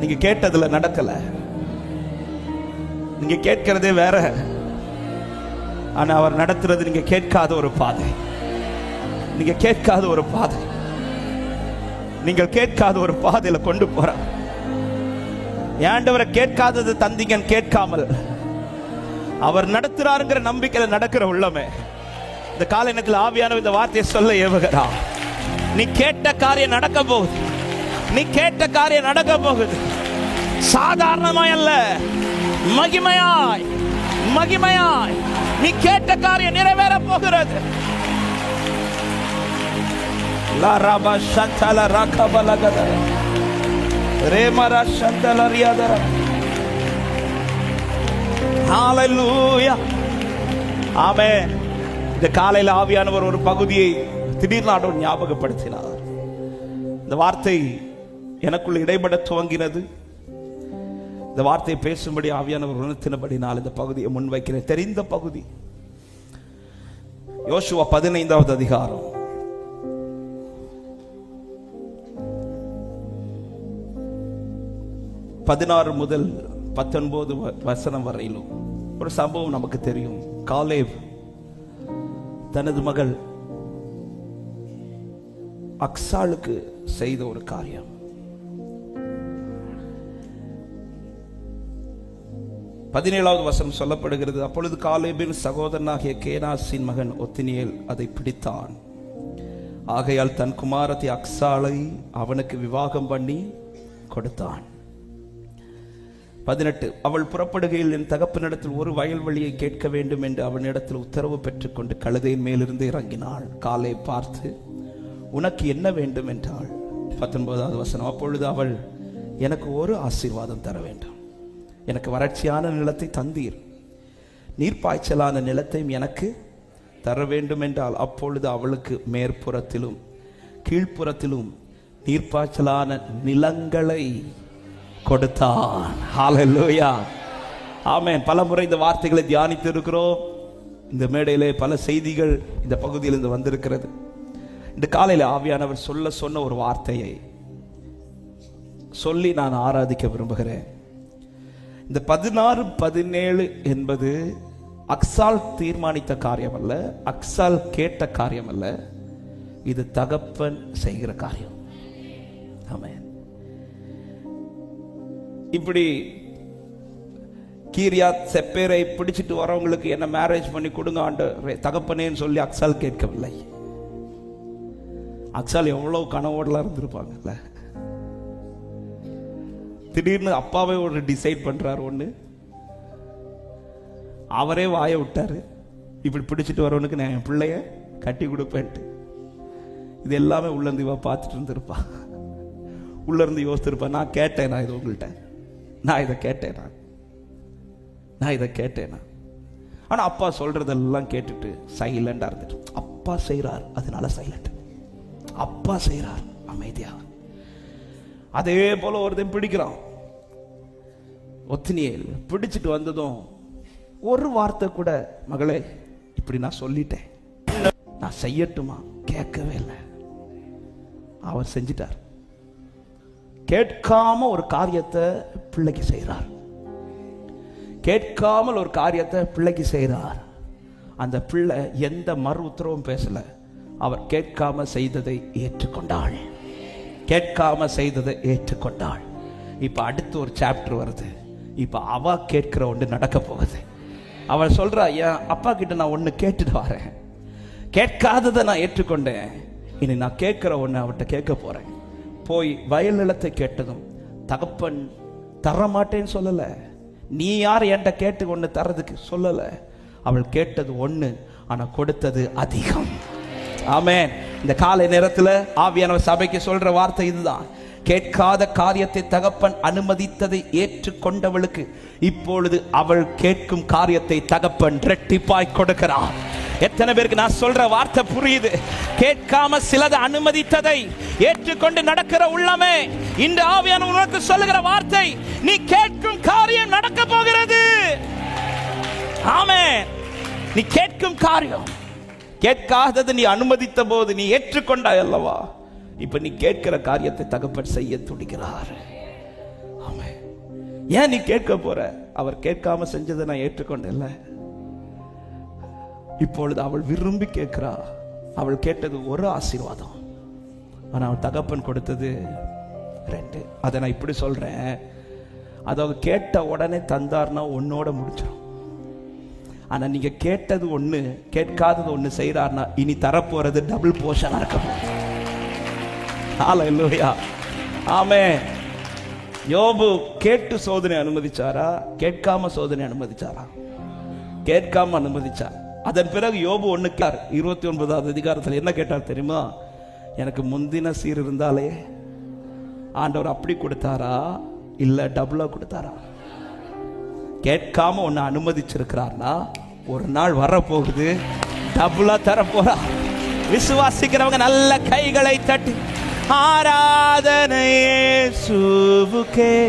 நீங்க கேட்டதுல நடக்கல. நீங்க கேட்கிறதே வேற. ஆனா அவர் நடத்துறது நீங்க கேட்காத ஒரு பாதை. நீங்க கேட்காத ஒரு பாதை. நீங்கள் கேட்காத ஒரு பாதையில கொண்டு போற. ஏண்டவரை கேட்காதது தந்தீங்கன்னு கேட்காமல். அவர் நடத்துறாருங்கிற நம்பிக்கையில நடக்கிற உள்ளமே. இந்த கால நேரத்தில் ஆவியான இந்த வார்த்தையை சொல்ல ஏவுகிறா நீ கேட்ட காரியம் நடக்க போகுது. நீ கேட்ட காரியம் நடக்க போகுது. சாதாரணமாய் அல்ல மகிமையாய் மகிமையாய். நீ கேட்ட காரியம் நிறைவேற போகிறது. லா சந்தல ராகபலகத ரேமர சந்தல ஹalleluya. ஆமென். இந்த காலையில் ஆவியானவர் ஒரு பகுதியை திடீர்னு ஆண்டவர் ஞாபகப்படுத்தினார். இந்த வார்த்தை எனக்குள் இடைபட துவங்கினது. இந்த வார்த்தையை பேசும்படி ஆவியானவர் உணர்த்தினபடி நான் இந்த பகுதியை முன்வைக்கிறேன். தெரிந்த பகுதி. யோசுவா பதினைந்தாவது அதிகாரம். பதினாறு முதல் பத்தொன்பது வ- வசனம் வரையிலும் ஒரு சம்பவம் நமக்கு தெரியும். காலேவ் தனது மகள் அக்ஸாலுக்கு செய்த ஒரு காரியம். பதினேழாவது வசனம் சொல்லப்படுகிறது. அப்பொழுது காலேபின் சகோதரனாகிய கேனாசின் மகன் ஒத்தினியல் அதை பிடித்தான். ஆகையால் தன் குமாரத்தை அக்ஸாலை அவனுக்கு விவாகம் பண்ணி கொடுத்தான். பதினெட்டு அவள் புறப்படுகையில் என் தகப்பனிடத்தில் ஒரு வயல்வெளியை கேட்க வேண்டும் என்று அவனிடத்தில் உத்தரவு பெற்றுக்கொண்டு கழுதையின் மேலிருந்து இறங்கினாள். காலை பார்த்து உனக்கு என்ன வேண்டும்? என்றாள். பத்தொன்பதாவது வசனம். அப்பொழுது அவள் எனக்கு ஒரு ஆசீர்வாதம் தர வேண்டும். எனக்கு வறட்சியான நிலத்தை தந்தீர். நீர்ப்பாய்ச்சலான நிலத்தையும் எனக்கு தர வேண்டும் என்றால் அப்பொழுது அவளுக்கு மேற்புறத்திலும் கீழ்ப்புறத்திலும் நீர்ப்பாய்ச்சலான நிலங்களை கொடுத்தான். ஹalleluya ஆமேன் பல முறை இந்த வார்த்தைகளை தியானித்து இருக்கிறோம் இந்த மேடையிலே பல செய்திகள் இந்த பகுதியிலிருந்து வந்திருக்கிறது. இந்த காலையில் ஆவியானவர் சொல்ல சொன்ன ஒரு வார்த்தையை சொல்லி நான் ஆராதிக்க விரும்புகிறேன். இந்த பதினாறு பதினேழு என்பது அக்சால் தீர்மானித்த காரியம் அல்ல அக்சால் கேட்ட காரியம் அல்ல இது தகப்பன் செய்கிற காரியம். ஆமென். இப்படி கீரியா செப்பேரை பிடிச்சிட்டு வரவங்களுக்கு என்ன மேரேஜ் பண்ணி கொடுங்க ஆண்டு. தகப்பனேன்னு சொல்லி அக்சால் கேட்கவில்லை. அக்சால் எவ்வளவு கனவோடலாம் இருந்திருப்பாங்கல்ல? திடீர்னு அப்பாவே ஒரு டிசைட் பண்றாரு ஒண்ணு. அவரே வாய விட்டாரு. இப்படி பிடிச்சிட்டு வரவனுக்கு நான் என் பிள்ளைய கட்டி கொடுப்பேன்ட்டு. இது எல்லாமே உள்ளேருந்து இருந்து பார்த்துட்டு இருந்திருப்பா. உள்ளேருந்து யோசித்திருப்பா யோசிச்சிருப்பா நான் கேட்டேன் நான் இது உங்கள்கிட்ட நான் இதை கேட்டேன் நான். நான் இதை கேட்டேன் நான். அப்பா சொல்கிறதெல்லாம் கேட்டுட்டு சைலண்டாக இருந்துட்டு அப்பா செய்கிறார் அதனால சைலண்ட் அப்பா செய்கிறார் அமைதியாக அதே போல் ஒருத்தன் பிடிக்கிறான். ஒத்தினியல் பிடிச்சிட்டு வந்ததும் ஒரு வார்த்தை கூட மகளே இப்படி நான் சொல்லிட்டேன். நான் செய்யட்டுமா? கேட்கவே இல்லை. அவர் செஞ்சிட்டார். கேட்காம ஒரு காரியத்தை பிள்ளைக்கு செய்கிறார். கேட்காமல் ஒரு காரியத்தை பிள்ளைக்கு செய்கிறார். அந்த பிள்ளை எந்த மறு உத்தரவும் பேசல. அவர் கேட்காம செய்ததை ஏற்றுக்கொண்டாள். கேட்காம செய்ததை ஏற்றுக்கொண்டாள். இப்போ அடுத்து ஒரு சாப்டர் வருது. இப்போ அவ கேட்கிற ஒன்று நடக்க போகுது. அவள் சொல்றா என் அப்பா கிட்ட நான் ஒன்று கேட்டுட்டு வரேன். கேட்காததை நான் ஏற்றுக்கொண்டேன். இனி நான் கேட்குற ஒன்று அவர்கிட்ட கேட்க போறேன். போய் வயல் நிலத்தை கேட்டதும் தகப்பன் தர மாட்டேன்னு நீ யார் என்கிட்ட கேட்டு ஒன்று தர்றதுக்கு சொல்லலை. அவள் கேட்டது ஒன்று ஆனால் கொடுத்தது அதிகம். ஆமே இந்த காலை நேரத்தில் ஆவியானவர் சபைக்கு சொல்ற வார்த்தை இதுதான். கேட்காத காரியத்தை தகப்பன் அனுமதித்ததை ஏற்றுக்கொண்டவளுக்கு இப்பொழுது அவள் கேட்கும் காரியத்தை தகப்பன் ரெட்டிப்பாய் கொடுக்கிறார் எத்தனை பேருக்கு நான் சொல்ற வார்த்தை புரியுது? கேட்காம சிலதை அனுமதித்ததை ஏற்றுக்கொண்டு நடக்கிற உள்ளமே. இந்த ஆவியான உனக்கு சொல்லுகிற வார்த்தை நீ கேட்கும் காரியம் நடக்க போகிறது. ஆமே நீ கேட்கும் காரியம். கேட்காதது நீ அனுமதித்த போது நீ ஏற்றுக்கொண்டாய் அல்லவா? இப்ப நீ கேட்கிற காரியத்தை தகப்பன் செய்ய துடிக்கிறார். ஆமே ஏன் நீ கேட்க போற? அவர் கேட்காம செஞ்சதை நான் ஏற்றுக்கொண்டேன்ல. இப்பொழுது அவள் விரும்பி கேட்கிறா. அவள் கேட்டது ஒரு ஆசீர்வாதம். ஆனால் அவள் தகப்பன் கொடுத்தது ரெண்டு. அதை நான் இப்படி சொல்றேன். அதாவது கேட்ட உடனே தந்தார்னா ஒன்னோட முடிச்சிடும் ஆனால் நீங்கள் கேட்டது ஒன்று கேட்காதது ஒன்று செய்கிறாருன்னா இனி தரப்போறது டபுள் போர்ஷனாக இருக்கும் ஹalleluya ஆமே யோபு கேட்டு சோதனை அனுமதிச்சாரா கேட்காம சோதனை அனுமதிச்சாரா கேட்காம அனுமதிச்சார் அதன் பிறகு யோபு ஒண்ணுக்கார் இருபத்தி ஒன்பதாவது அதிகாரத்தில் என்ன கேட்டார் தெரியுமா எனக்கு முந்தின சீர் இருந்தாலே ஆண்டவர் அப்படி கொடுத்தாரா இல்ல டபுளா கொடுத்தாரா கேட்காம ஒன்னு அனுமதிச்சிருக்கிறார்னா ஒரு நாள் வரப்போகுது டபுளா தர போறா விசுவாசிக்கிறவங்க நல்ல கைகளை தட்டி ஆராதனை இயேசுவுக்கே.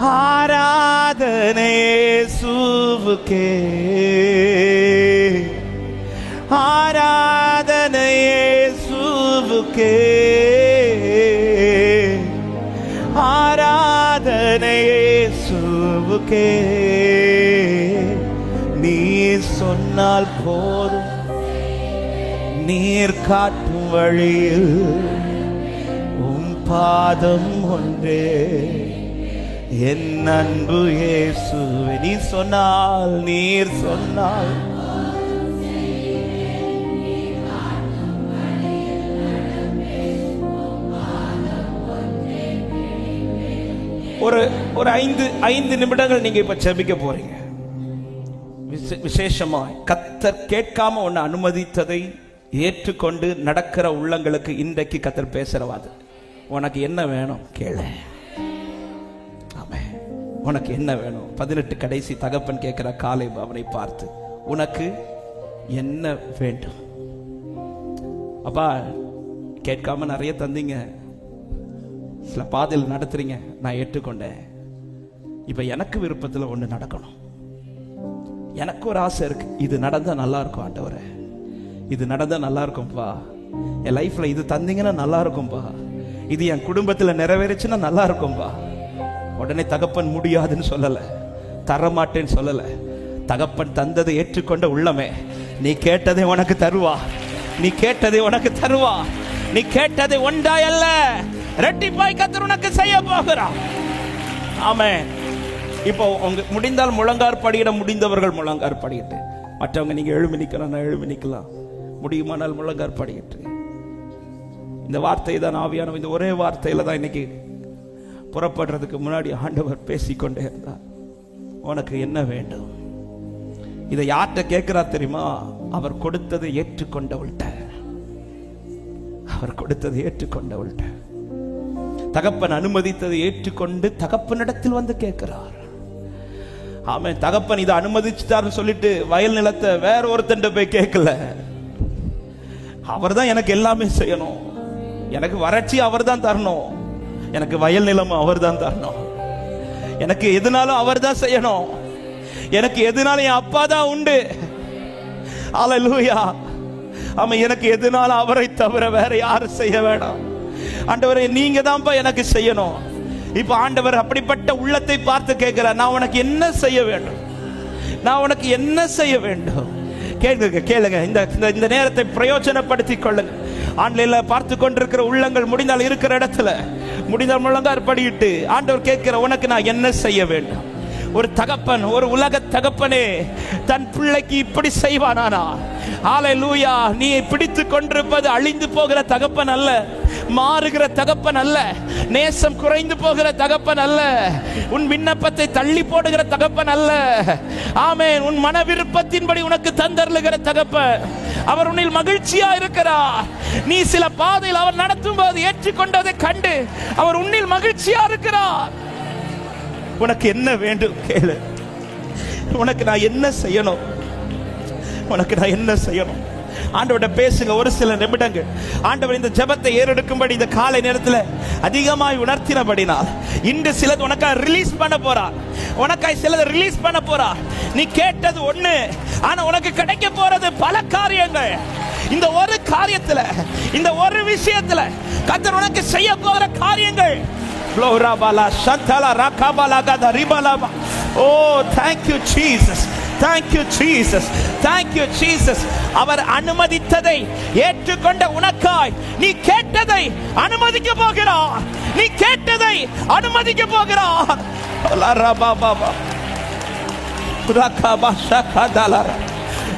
ஆராதனை இயேசுவுக்கே. ஆராதனை இயேசுவுக்கே. ஆராதனை இயேசுவுக்கே. நீ சொன்னால் போதும். நீர் காட்டு வழியில் உம் பாதம் ஒன்றே. என் அன்பு இயேசுவே நீ சொன்னால் நீர் சொன்னால். ஒரு ஒரு ஐந்து ஐந்து நிமிடங்கள் நீங்க இப்ப செபிக்க போறீங்க. விசே- விசேஷமாய். கத்தர் கேட்காம ஒன்னு அனுமதித்ததை ஏற்றுக்கொண்டு நடக்கிற உள்ளங்களுக்கு இன்றைக்கு கத்தர் பேசுறவாது. உனக்கு என்ன வேணும் கேளு. ஆமே உனக்கு என்ன வேணும்? பதினெட்டு கடைசி தகப்பன் கேட்கிற காலை அவனை பார்த்து உனக்கு என்ன வேண்டும்? அப்பா கேட்காம நிறைய தந்தீங்க. சில பாதையில் நடத்துறீங்க. நான் ஏற்றுக்கொண்டேன். இப்போ எனக்கு விருப்பத்தில் ஒன்று நடக்கணும். எனக்கு ஒரு ஆசை இருக்கு. இது நடந்தால் நல்லா இருக்கும் ஆண்டவரை. இது நடந்தா நல்லா இருக்கும்பா என் லைஃப்ல இது தந்தீங்கன்னா நல்லா இருக்கும்பா இது என் குடும்பத்தில் நிறைவேறுச்சுன்னா நல்லா இருக்கும்பா உடனே தகப்பன் முடியாதுன்னு சொல்லலை. தரமாட்டேன்னு சொல்லலை. தகப்பன் தந்ததை ஏற்றுக்கொண்ட உள்ளமே. நீ கேட்டதை உனக்கு தருவா. நீ கேட்டதை உனக்கு தருவா. நீ கேட்டதை ஒன்றாய் அல்ல. ரெட்டிப்பாய் கத்தர் உனக்கு செய்ய போகிறா ஆமே இப்போ உங்க முடிந்தால் முழங்கார் படியிட முடிந்தவர்கள் முழங்கார் படியிட்டு மற்றவங்க நீங்க எழுமி நிக்கலாம் நான் எழுமி நிக்கலாம். முடியுமானால் முழங்கார் படியிட்டு இந்த வார்த்தை தான் ஆவியான இந்த ஒரே வார்த்தையில தான் இன்னைக்கு புறப்படுறதுக்கு முன்னாடி ஆண்டவர் பேசிக்கொண்டே இருந்தார். உனக்கு என்ன வேண்டும்? இதை யார்கிட்ட கேட்கிறா தெரியுமா? அவர் கொடுத்ததை ஏற்றுக்கொண்டவள்கிட்ட. அவர் கொடுத்ததை ஏற்றுக்கொண்டவள்கிட்ட. தகப்பன் அனுமதித்ததை ஏற்றுக்கொண்டு தகப்பனிடத்தில் வந்து கேட்கிறார். ஆமென். தகப்பன் இதை அனுமதிச்சிட்டாருன்னு சொல்லிட்டு வயல் நிலத்தை வேற ஒருத்தன் போய் கேட்கல. அவர் தான் எனக்கு எல்லாமே செய்யணும். எனக்கு வறட்சி அவர் தான் தரணும். எனக்கு வயல் நிலமும் அவர் தான் தரணும். எனக்கு எதுனாலும் அவர் தான் செய்யணும். எனக்கு எதுனாலும் என் அப்பா தான் உண்டு. அல்லேலூயா ஆமா எனக்கு எதுனாலும் அவரை தவிர வேற யாரும் செய்ய வேணாம். ஆண்டவரை நீங்க தான்ப்பா எனக்கு செய்யணும். இப்ப ஆண்டவர் அப்படிப்பட்ட உள்ளத்தை பார்த்து கேட்கிறார் நான் உனக்கு என்ன செய்ய வேண்டும்? நான் உனக்கு என்ன செய்ய வேண்டும்? கேளுங்க கேளுங்க. இந்த இந்த- இந்த நேரத்தை பிரயோஜனப்படுத்தி கொள்ளுங்க ஆன்லைன்ல பார்த்து கொண்டிருக்கிற உள்ளங்கள் முடிந்தால் இருக்கிற இடத்துல முடிந்தால் முழங்கார் படியிட்டு ஆண்டவர் கேட்கிற உனக்கு நான் என்ன செய்ய வேண்டும்? ஒரு தகப்பன் ஒரு உலக தகப்பனே தன் பிள்ளைக்கு இப்படி செய்வானானா? ஆலை லூயா நீ பிடித்து கொண்டிருப்பது அழிந்து போகிற தகப்பன் அல்ல. மாறுகிற தகப்பன் அல்ல. நேசம் குறைந்து போகிற தகப்பன் அல்ல. உன் விண்ணப்பத்தை தள்ளி போடுகிற தகப்பன் அல்ல. ஆமேன். உன் மன விருப்பத்தின்படி உனக்கு தந்தருளுகிற தகப்பன். அவர் உன்னில் மகிழ்ச்சியா இருக்கிறார் நீ சில பாதையில் அவர் நடத்தும் போது ஏற்றுக்கொண்டதை கண்டு அவர் உன்னில் மகிழ்ச்சியா இருக்கிறார் உனக்கு என்ன வேண்டும் கேளு. உனக்கு நான் என்ன செய்யணும்? உனக்கு நான் என்ன செய்யணும்? ஆண்டவர்கிட்ட பேசுங்க ஒரு சில நிமிடங்கள். ஆண்டவர் இந்த ஜெபத்தை ஏறெடுக்கும்படி இந்த காலை நேரத்தில் அதிகமாய் உணர்த்தினபடினால் இன்று சிலது உனக்காக ரிலீஸ் பண்ண போறார் உனக்காய் சிலது ரிலீஸ் பண்ண போறார் நீ கேட்டது ஒண்ணு ஆனா உனக்கு கிடைக்க போறது பல காரியங்கள். இந்த ஒரு காரியத்துல இந்த ஒரு விஷயத்துல கத்தர் உனக்கு செய்ய போகிற காரியங்கள். Glory பாலா shantala rakabala gada ribalaba. Oh, thank you, Jesus. Thank thank you Jesus thank you Jesus அவர் அனுமதித்ததை ஏற்றுக்கொண்ட உனக்காய் நீ கேட்டதை அனுமதிக்க போகிறார் நீ கேட்டதை அனுமதிக்க போகிறார்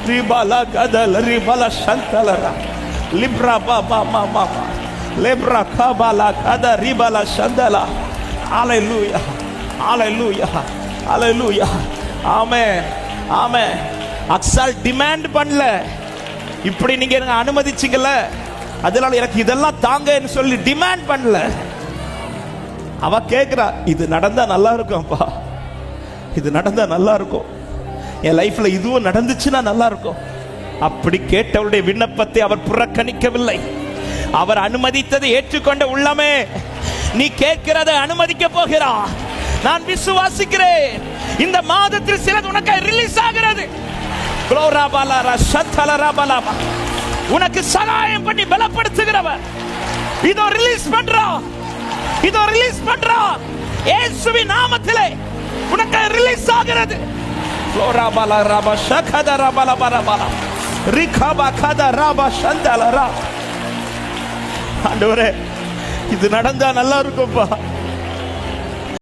ரிபல கதல் ரிபல சந்தலரா லிப்ரா பாபா மாமா லிப்ரா கபாலா கத ரிபல சந்தலா அலை லூயா அலை லூயா அலை லூயா ஆமே Amen. அக்ஸால் டிமாண்ட் பண்ணல. இப்படி நீங்க எனக்கு அனுமதிச்சிங்கல்ல? அதனால எனக்கு இதெல்லாம் தாங்கன்னு சொல்லி டிமாண்ட் பண்ணல. அவ கேக்குறா இது நடந்தா நல்லா இருக்கும்ப்பா. இது நடந்தா நல்லா இருக்கும். என் லைஃப்ல இதுவும் நடந்துச்சுன்னா நல்லா இருக்கும். அப்படி கேட்டவருடைய விண்ணப்பத்தை அவர் புறக்கணிக்கவில்லை. அவர் அனுமதித்ததை ஏற்றுக்கொண்ட உள்ளமே நீ கேட்கிறத அனுமதிக்க போகிறா நான் விசுவாசிக்கிறேன். இந்த மாதத்தில் சிலது உனக்கு ரிலீஸ் ஆகிறது. குளோராபாலாரா சத்தலராபாலாபா. உனக்கு சகாயம் பண்ணி பலப்படுத்துகிறவர். இதோ ரிலீஸ் பண்றா. இதோ ரிலீஸ் பண்றா. இயேசுவின் நாமத்திலே உனக்கு ரிலீஸ் ஆகிறது. குளோராபாலா ராபா ஷகத ராபாலா பரபாலா ரிகாபா கத ராபா சந்தலரா ஆண்டவரே இது நடந்தா நல்லா இருக்கும்ப்பா